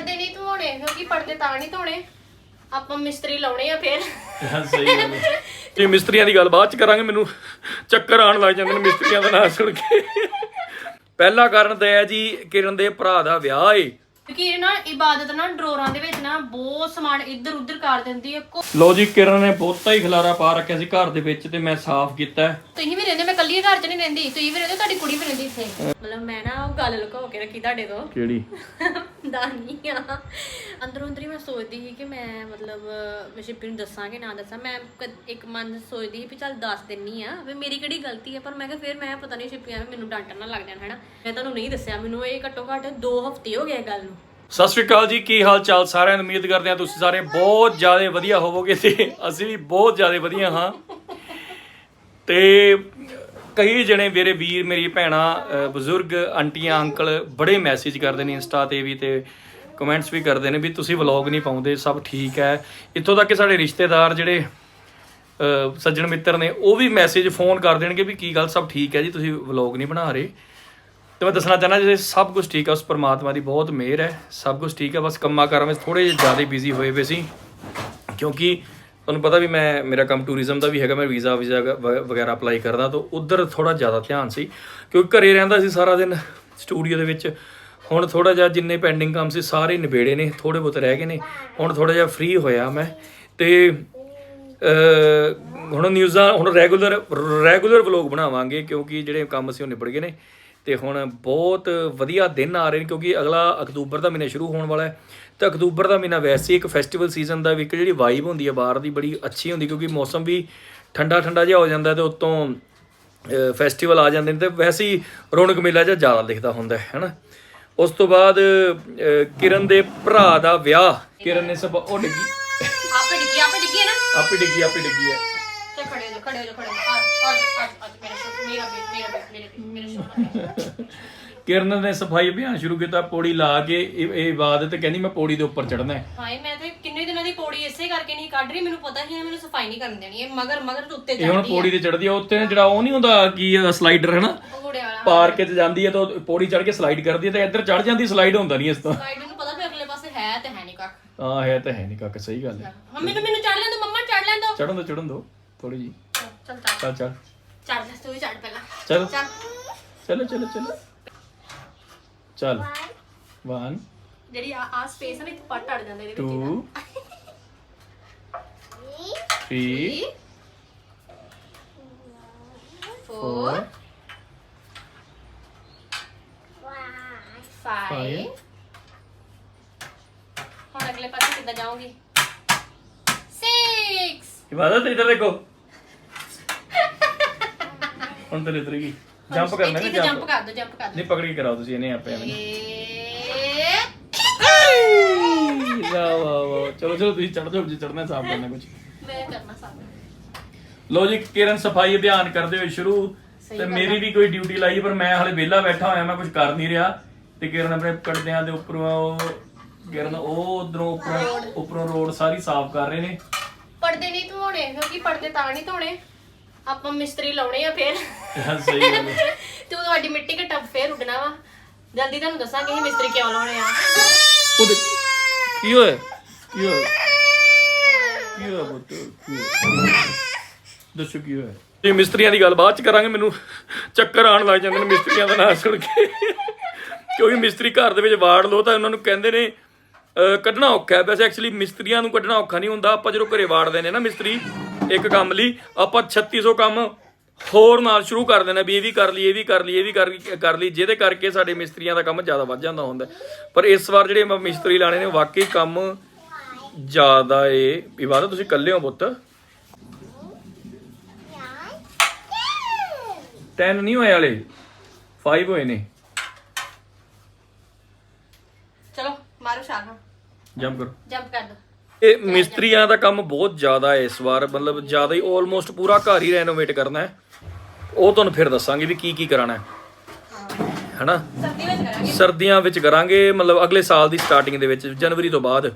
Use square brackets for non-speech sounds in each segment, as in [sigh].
ਪਰਦੇ ਨਹੀਂ ਧੋਣੇ, ਕਿਉਂਕਿ ਪਰਦੇ ਤਾਂ ਨਹੀਂ ਧੋਣੇ। ਆਪਾਂ ਮਿਸਤਰੀ ਲਾਉਣੇ ਆ ਫਿਰ। ਸਹੀ ਗੱਲ ਹੈ ਤੇ ਮਿਸਤਰੀਆਂ ਦੀ ਗੱਲ ਬਾਅਦ ਚ ਕਰਾਂਗੇ, ਮੈਨੂੰ ਚੱਕਰ ਆਉਣ ਲੱਗ ਜਾਂਦੇ ਨੇ ਮਿਸਤਰੀਆਂ ਦਾ ਨਾਮ ਸੁਣ ਕੇ। ਪਹਿਲਾ ਕਾਰਨ ਤਾਂ ਹੈ ਜੀ, ਕਿਰਨ ਦੇ ਭਰਾ ਦਾ ਵਿਆਹ ਏ। ਕਿਉਂਕਿ ਇਹ ਨਾ ਇਬਾਦਤ ਨਾ ਡਰੋਰਾਂ ਦੇ ਵਿੱਚ ਨਾ ਬਹੁਤ ਸਮਾਨ ਇੱਧਰ ਉੱਧਰ ਕਰ ਦਿੰਦੀ ਹੈ। ਕੋ- ਲੋ ਜੀ ਕਿਰਨ ਨੇ ਬਹੁਤਾ ਹੀ ਖਲਾਰਾ ਪਾ ਰੱਖਿਆ ਸੀ ਘਰ ਦੇ ਵਿੱਚ ਤੇ ਮੈਂ ਸਾਫ਼ ਕੀਤਾ। ਹੈ। ਤੁਸੀਂ ਵੀ ਰਹਿੰਦੇ ਮੈਂ ਕੱਲੀ ਘਰ 'ਚ ਨਹੀਂ ਰਹਿੰਦੀ। ਤੁਸੀਂ ਵੀ ਰਹਿੰਦੇ ਤੁਹਾਡੀ ਕੁੜੀ ਵੀ ਰਹਿੰਦੀ ਇੱਥੇ। ਮਤਲਬ ਮੈਂ ਨਾ ਉਹ ਗੱਲ ਲੁਕੋ ਕੇ ਰੱਖੀ ਤੁਹਾਡੇ ਤੋਂ। ਕਿਹੜੀ? [laughs] ਦਾਨੀ ਆ ਅੰਦਰੋਂ ਅੰਦਰ ਹੀ ਮੈਂ ਸੋਚਦੀ ਸੀ ਕਿ ਮੈਂ ਮਤਲਬ ਮੈਂ ਸ਼ਿਪੀ ਨੂੰ ਦੱਸਾਂ ਕਿ ਨਾ ਦੱਸਾਂ। ਮੈਂ ਕਦ- ਇੱਕ ਮਨ 'ਚ ਸੋਚਦੀ ਸੀ ਵੀ ਚੱਲ ਦੱਸ ਦਿੰਨੀ ਆ ਵੀ ਮੇਰੀ ਕਿਹੜੀ ਗਲਤੀ ਹੈ ਪਰ ਮੈਂ ਕਿਹਾ ਫਿਰ ਮੈਂ ਪਤਾ ਨਹੀਂ ਸ਼ਿਪੀ ਐਵੇਂ ਮੈਨੂੰ ਡਾਂਟਣ ਨਾ ਲੱਗ ਜਾਣ ਹੈਨਾ। ਮੈਂ ਤੁਹਾਨੂੰ ਨਹੀਂ ਦੱਸਿਆ ਮੈਨੂੰ ਇਹ ਘੱਟੋ ਘੱਟ 2 ਹਫ਼ਤੇ ਹੋ ਗਏ ਇਹ ਗੱਲ ਨੂੰ। ਸਤਿ ਸ਼੍ਰੀ ਅਕਾਲ ਜੀ, ਕੀ ਹਾਲ ਚਾਲ ਸਾਰਿਆਂ ਨੂੰ? ਉਮੀਦ ਕਰਦੇ ਹਾਂ ਤੁਸੀਂ ਸਾਰੇ ਬਹੁਤ ਜ਼ਿਆਦਾ ਵਧੀਆ ਹੋਵੋਗੇ ਤੇ ਅਸੀਂ ਵੀ ਬਹੁਤ ਜ਼ਿਆਦਾ ਵਧੀਆ ਹਾਂ। ਤੇ ਕਈ ਜਣੇ ਮੇਰੇ ਵੀਰ, ਮੇਰੀ ਭੈਣਾਂ ਬਜ਼ੁਰਗ, ਆਂਟੀਆਂ, ਅੰਕਲ ਬੜੇ ਮੈਸੇਜ ਕਰਦੇ ਨੇ ਇੰਸਟਾ ਤੇ ਵੀ ਤੇ ਕਮੈਂਟਸ ਵੀ ਕਰਦੇ ਨੇ ਵੀ ਤੁਸੀਂ ਵਲੌਗ ਨਹੀਂ ਪਾਉਂਦੇ, ਸਭ ਠੀਕ ਹੈ। ਇੱਥੋਂ ਤੱਕ ਕਿ ਸਾਡੇ ਰਿਸ਼ਤੇਦਾਰ ਜਿਹੜੇ ਸੱਜਣ ਮਿੱਤਰ ਨੇ, ਉਹ ਵੀ ਮੈਸੇਜ ਫੋਨ ਕਰ ਦੇਣਗੇ ਵੀ ਕੀ ਗੱਲ, ਸਭ ਠੀਕ ਹੈ ਜੀ, ਤੁਸੀਂ ਵਲੌਗ ਨਹੀਂ ਬਣਾ ਰਹੇ। ਤੇ ਮੈਂ ਦੱਸਣਾ ਚਾਹਨਾ ਜੇ, ਸਭ ਕੁਝ ਠੀਕ ਹੈ ਉਸ ਪਰਮਾਤਮਾ ਦੀ ਬਹੁਤ ਮਿਹਰ ਹੈ, ਸਭ ਕੁਝ ਠੀਕ ਹੈ ਬਸ ਕੰਮਾਂ ਕਾਰਾਂ ਵਿੱਚ ਥੋੜੇ ਜਿਹਾ ਜ਼ਿਆਦਾ ਬਿਜ਼ੀ ਹੋਏ ਪਏ ਸੀ। ਕਿਉਂਕਿ ਤੁਹਾਨੂੰ ਪਤਾ ਵੀ ਮੈਂ, ਮੇਰਾ ਕੰਮ ਟੂਰਿਜ਼ਮ ਦਾ ਵੀ ਹੈਗਾ, ਮੈਂ ਵੀਜ਼ਾ ਵੀਜ਼ਾ ਵਗੈਰਾ ਅਪਲਾਈ ਕਰਦਾ, ਤਾਂ ਉਧਰ ਥੋੜਾ ਜ਼ਿਆਦਾ ਧਿਆਨ ਸੀ, ਕਿਉਂਕਿ ਘਰੇ ਰਹਿੰਦਾ ਸੀ ਸਾਰਾ ਦਿਨ ਸਟੂਡੀਓ ਦੇ ਵਿੱਚ। ਹੁਣ ਥੋੜਾ ਜਿਹਾ ਜਿੰਨੇ ਪੈਂਡਿੰਗ ਕੰਮ ਸੀ, ਸਾਰੇ ਨਿਬੇੜੇ ਨੇ ਥੋੜੇ ਬਹੁਤ ਰਹਿ ਗਏ ਨੇ, ਹੁਣ ਥੋੜਾ ਜਿਹਾ ਫ੍ਰੀ ਹੋਇਆ ਮੈਂ, ਤੇ ਹੁਣ ਨਿਊਜ਼ਾਂ ਹੁਣ ਰੈਗੂਲਰ ਰੈਗੂਲਰ ਵਲੌਗ ਬਣਾਵਾਂਗੇ, ਕਿਉਂਕਿ ਜਿਹੜੇ ਕੰਮ ਸੀ ਉਹ ਨਿਬੜ ਗਏ ਨੇ। ਤੇ ਹੁਣ ਬਹੁਤ ਵਧੀਆ ਦਿਨ ਆ ਰਹੇ ਨੇ ਕਿਉਂਕਿ ਅਗਲਾ ਅਕਤੂਬਰ ਦਾ ਮਹੀਨਾ ਸ਼ੁਰੂ ਹੋਣ ਵਾਲਾ ਹੈ। ਤੇ ਅਕਤੂਬਰ ਦਾ ਮਹੀਨਾ ਵੈਸੇ ਹੀ ਇੱਕ ਫੈਸਟੀਵਲ ਸੀਜ਼ਨ ਦਾ ਵੀ ਇੱਕ ਜਿਹੜੀ ਵਾਈਬ ਹੁੰਦੀ ਹੈ ਬਾਹਰ ਦੀ ਬੜੀ ਅੱਛੀ ਹੁੰਦੀ ਕਿਉਂਕਿ ਮੌਸਮ ਵੀ ਠੰਡਾ ਠੰਡਾ ਜਿਹਾ ਹੋ ਜਾਂਦਾ ਤੇ ਉਤੋਂ ਫੈਸਟੀਵਲ ਆ ਜਾਂਦੇ ਨੇ ਤੇ ਵੈਸੇ ਹੀ ਰੌਣਕ ਮੇਲਾ ਜਿਹਾ ਜ਼ਿਆਦਾ ਦਿਖਦਾ ਹੁੰਦਾ ਹੈ ਹਨਾ। ਉਸ ਤੋਂ ਬਾਅਦ ਕਿਰਨ ਦੇ ਭਰਾ ਦਾ ਵਿਆਹ। ਕਿਰਨ ਨੇ ਸਭ ਉਹ ਡਿੱਗੀ ਆਪੇ ਡਿੱਗੀ ਆਪੇ ਡਿੱਗੀ ਹੈ ਨਾ? ਆਪੇ ਡਿੱਗੀ ਆਪੇ ਡਿੱਗੀ ਹੈ। ਤੇ ਖੜੇ ਹੋ ਜਾਓ ਖੜੇ ਹੋ ਜਾਓ ਖੜੇ ਹੋ ਜਾਓ। ਆ ਆ ਆ ਮੇਰਾ ਸ਼ੁਕਰ ਮੇਰਾ ਬੇਟ ਮੇਰਾ ਬੇਟ ਮੇਰੇ ਮੇਰੇ ਸ਼ੁਕਰ ਕਿਰਨ ਨੇ ਸਫ਼ਾਈ ਅਭਿਆਨ ਸ਼ੁਰੂ ਕੀਤਾ ਪੌੜੀ ਲਾ ਕੇ ਇਹ ਇਹ ਇਬਾਦਤ ਕਹਿੰਦੀ ਮੈਂ ਪੌੜੀ ਦੇ ਉੱਪਰ ਚੜਨਾ ਹੈ। ਹਾਏ ਮੈਂ ਤੇ ਕਿੰਨੇ ਦਿਨਾਂ ਦੀ ਪੌੜੀ ਇਸੇ ਕਰਕੇ ਨਹੀਂ ਕੱਢ ਰਹੀ ਮੈਨੂੰ ਪਤਾ ਹੀ ਹੈ ਮੈਨੂੰ ਸਫ਼ਾਈ ਨਹੀਂ ਕਰਨ ਦੇਣੀ ਇਹ ਮਗਰ ਮਗਰ ਤੋਂ ਉੱਤੇ ਇਹ ਹੁਣ ਚੜਦੀ ਪੌੜੀ ਤੇ ਚੜਦੀ ਆ ਉੱਤੇ ਨਾ ਜਿਹੜਾ ਉਹ ਨਹੀਂ ਹੁੰਦਾ ਕੀ ਸਲਾਈਡਰ ਹੈ ਨਾ ਘੋੜੇ ਵਾਲਾ। ਪਾਰਕ 'ਚ ਜਾਂਦੀ ਹੈ ਤਾਂ ਉਹ ਪੌੜੀ ਚੜ ਕੇ ਸਲਾਈਡ ਕਰਦੀ ਹੈ ਤੇ ਇੱਧਰ ਚੜ ਜਾਂਦੀ ਸਲਾਈਡ ਹੁੰਦਾ ਨਹੀਂ ਇਸ ਤੋਂ। ਸਾਈਡ ਨੂੰ ਪਤਾ ਵੀ ਅਗਲੇ ਪਾਸੇ ਹੈ ਤੇ ਹੈ ਨਹੀਂ ਕੱਖ। ਹਾਂ ਹੈ ਤਾਂ ਹੈ ਨਹੀਂ ਕਾਕਾ ਸਹੀ ਗੱਲ ਹੈ। ਹਾਂ ਮੈਨੂੰ ਮੈਨੂੰ ਚੜ ਲੈਣ ਦੋ ਮੰਮਾ ਚੜ ਲੈਣ ਦੋ। ਚੜਨ ਦੋ ਚੜਨ ਦੋ। ਥੋੜੀ ਜੀ ਚੱਲ ਚੱਲ। ਚੱਲ ਚੱਲ। ਚੜ ਲੈ ਤੂੰ ਵੀ ਚੜ ਪਹਿਲਾਂ। ਚਲ। ਚੱਲ। ਚਲੋ ਚਲੋ ਚਲੋ। ਚੱਲ। 1 ਜਿਹੜੀ ਆ ਆ ਸਪੇਸ ਹੈ ਨਾ ਇੱਕ ਪੱਟ ਅੜ ਜਾਂਦੇ ਇਹਦੇ ਵਿੱਚ 2 3 4 5 Five. ਹੁਣ ਅਗਲੇ ਪਾਸੇ ਕਿੱਦਾਂ ਜਾਓਗੇ? 6 ਇਬਾਦਤ ਇੱਧਰ ਦੇਖੋ। ਹੁਣ ਤੇ ਲਿਤਰੇਗੀ ਜੰਪ ਕਰਨਾ ਨਾ ਜੰਪ ਜੰਪ ਕਰ ਦੋ ਜੰਪ ਕਰ ਦੋ। ਨਹੀਂ ਪਕੜ ਕੇ ਕਰਾਓ ਤੁਸੀਂ ਇਹਨੇ ਆਪੇ ਐਵੇਂ ਚਲੋ ਚਲੋ ਤੁਸੀਂ ਚੜ ਜਾਓ ਜੇ ਚੜਨਾ ਸਾਫ਼ ਕਰਨਾ ਕੁਝ ਮੈਂ ਕਰਨਾ ਲੋ ਜੀ ਕਿਰਨ ਸਫ਼ਾਈ ਅਭਿਆਨ ਕਰਦੇ ਹੋਏ ਸ਼ੁਰੂ। ਸਹੀ ਤੇ ਗੱਲ ਮੇਰੀ ਵੀ ਕੋਈ ਡਿਊਟੀ ਲਾਈ ਪਰ ਮੈਂ ਹਲੇ ਵਿਹਲਾ ਬੈਠਾ ਹੋਇਆ ਮੈਂ ਕੁਝ ਕਰ ਨਹੀਂ ਰਿਹਾ। ਤੇ ਕਿਰਨ ਆਪਣੇ ਕੱਟਦਿਆਂ ਦੇ ਉੱਪਰੋਂ ਉਹ ਕਿਰਨ ਉਹ ਉਧਰੋਂ ਉੱਪਰੋਂ ਉੱਪਰੋਂ ਰੋਡ ਸਾਰੀ ਸਾਫ਼ ਕਰ ਰਹੇ ਨੇ। ਪਰਦੇ ਨਹੀਂ ਧੋਣੇ ਕਿਉਂਕਿ ਪਰਦੇ ਤਾਂ ਨਹੀਂ ਧੋਣੇ। ਆਪਾਂ ਮਿਸਤਰੀ ਲਾਉਣੇ ਆ ਫਿਰ। ਸਹੀ ਗੱਲ ਹੈ। ਤੇ ਉਹ ਤੁਹਾਡੀ ਮਿੱਟੀ ਦਾ ਟੱਬ ਫੇਰ ਉੱਡਣਾ ਵਾ। ਜਲਦੀ ਤੁਹਾਨੂੰ ਦੱਸਾਂਗੇ ਇਹ ਮਿਸਤਰੀ ਕਿਉਂ ਲਾਉਣੇ ਆ। ਉਹਦੇ ਕੀ ਹੋਇਆ? ਕੀ ਹੋਇਆ? ਕੀ ਹੋਇਆ ਪੁੱਤ? ਕੀ ਹੋਇਆ? ਦੱਸੋ ਕੀ ਹੋਇਆ? ਜੀ ਮਿਸਤਰੀਆਂ ਦੀ ਗੱਲ ਬਾਅਦ ਚ ਕਰਾਂਗੇ ਮੈਨੂੰ ਚੱਕਰ ਆਉਣ ਲੱਗ ਜਾਂਦੇ ਨੇ ਮਿਸਤਰੀਆਂ ਦਾ ਨਾਮ ਸੁਣ ਕੇ। ਕਿਉਂਕਿ ਮਿਸਤਰੀ ਘਰ ਦੇ ਵਿੱਚ ਵਾੜ ਲੋ ਤਾਂ ਉਹਨਾਂ ਨੂੰ ਕਹਿੰਦੇ ਨੇ ਅਹ, ਕੱਢਣਾ ਔਖਾ ਹੈ। ਵੈਸੇ ਐਕਚੁਅਲੀ ਮਿਸਤਰੀਆਂ ਨੂੰ ਕੱਢਣਾ ਔਖਾ ਨਹੀਂ ਹੁੰਦਾ। ਆਪਾਂ ਜਦੋਂ ਘਰੇ ਵਾੜਦੇ ਨੇ ਨਾ ਮਿਸਤਰੀ ਇੱਕ ਕੰਮ ਲਈ ਆਪਾਂ 3600 ਕੰਮ ਹੋਰ ਨਾਲ ਸ਼ੁਰੂ ਕਰ ਦੇਣਾ ਵੀ ਇਹ ਵੀ ਕਰ ਲਈ ਇਹ ਵੀ ਕਰ ਲਈ ਇਹ ਵੀ ਕਰ ਕਰ ਲਈ ਜਿਹਦੇ ਕਰਕੇ ਸਾਡੇ ਮਿਸਤਰੀਆਂ ਦਾ ਕੰਮ ਜ਼ਿਆਦਾ ਵੱਧ ਜਾਂਦਾ ਹੁੰਦਾ ਪਰ ਇਸ ਵਾਰ ਜਿਹੜੇ ਮਿਸਤਰੀ ਲਾਣੇ ਨੇ ਵਾਕਈ ਕੰਮ ਜ਼ਿਆਦਾ ਏ। ਇਬਾਦਤ ਤੁਸੀਂ ਇਕੱਲੇ ਹੋ ਪੁੱਤ। 10 ਨਹੀਂ ਹੋਏ ਵਾਲੇ 5 ਹੋਏ ਨੇ। ਚਲੋ ਮਾਰੋ ਸ਼ਾਖਾ ਜੰਪ ਕਰੋ। ਜੰਪ ਕਰ ਦੋ। ਇਹ ਮਿਸਤਰੀਆਂ ਦਾ ਕੰਮ ਬਹੁਤ ਜ਼ਿਆਦਾ ਹੈ ਇਸ ਵਾਰ ਮਤਲਬ ਜ਼ਿਆਦਾ ਹੀ ਆਲਮੋਸਟ ਪੂਰਾ ਘਰ ਹੀ ਰੈਨੋਵੇਟ ਕਰਨਾ ਹੈ। ਉਹ ਤੁਹਾਨੂੰ ਫਿਰ ਦੱਸਾਂਗੇ ਵੀ ਕੀ ਕੀ ਕਰਾਣਾ ਹੈ। ਹਨਾ? ਸਰਦੀਆਂ ਵਿੱਚ ਕਰਾਂਗੇ, ਮਤਲਬ ਅਗਲੇ ਸਾਲ ਦੀ ਸਟਾਰਟਿੰਗ ਦੇ ਵਿੱਚ, ਜਨਵਰੀ ਤੋਂ ਬਾਅਦ।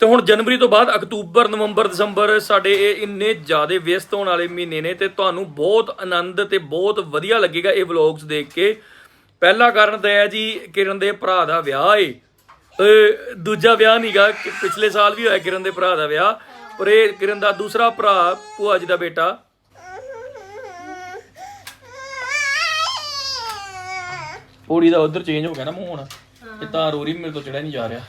ਤੇ ਹੁਣ ਜਨਵਰੀ ਤੋਂ ਬਾਅਦ ਅਕਤੂਬਰ, ਨਵੰਬਰ, ਦਸੰਬਰ ਸਾਡੇ ਇਹ ਇੰਨੇ ਜ਼ਿਆਦਾ ਵਿਅਸਤ ਹੋਣ ਵਾਲੇ ਮਹੀਨੇ ਨੇ ਤੇ ਤੁਹਾਨੂੰ ਬਹੁਤ ਆਨੰਦ ਤੇ ਬਹੁਤ ਵਧੀਆ ਲੱਗੇਗਾ ਇਹ ਵਲੌਗਸ ਦੇਖ ਕੇ। ਪਹਿਲਾ ਕਾਰਨ ਤਾਂ ਇਹ ਹੈ ਜੀ, ਕਿਰਨ ਦੇ ਭਰਾ ਦਾ ਵਿਆਹ ਏ। ਦੂਜਾ ਵਿਆਹ ਨਹੀਂਗਾ ਪਿਛਲੇ ਸਾਲ ਵੀ ਹੋਇਆ ਕਿਰਨ ਦੇ ਭਰਾ ਦਾ ਵਿਆਹ, ਪਰ ਇਹ ਕਿਰਨ ਦਾ ਦੂਸਰਾ ਭਰਾ, ਭੂਆ ਜੀ ਦਾ ਬੇਟਾ। ਪੌੜੀ ਦਾ ਉਧਰ ਚੇਂਜ ਹੋ ਗਿਆ ਨਾ ਮੂੰਹ ਹੁਣ ਇਹ ਤਾਂ ਰੋਰੀ ਮੇਰੇ ਤੋਂ ਚੜਿਆ ਨਹੀਂ ਜਾ ਰਿਹਾ।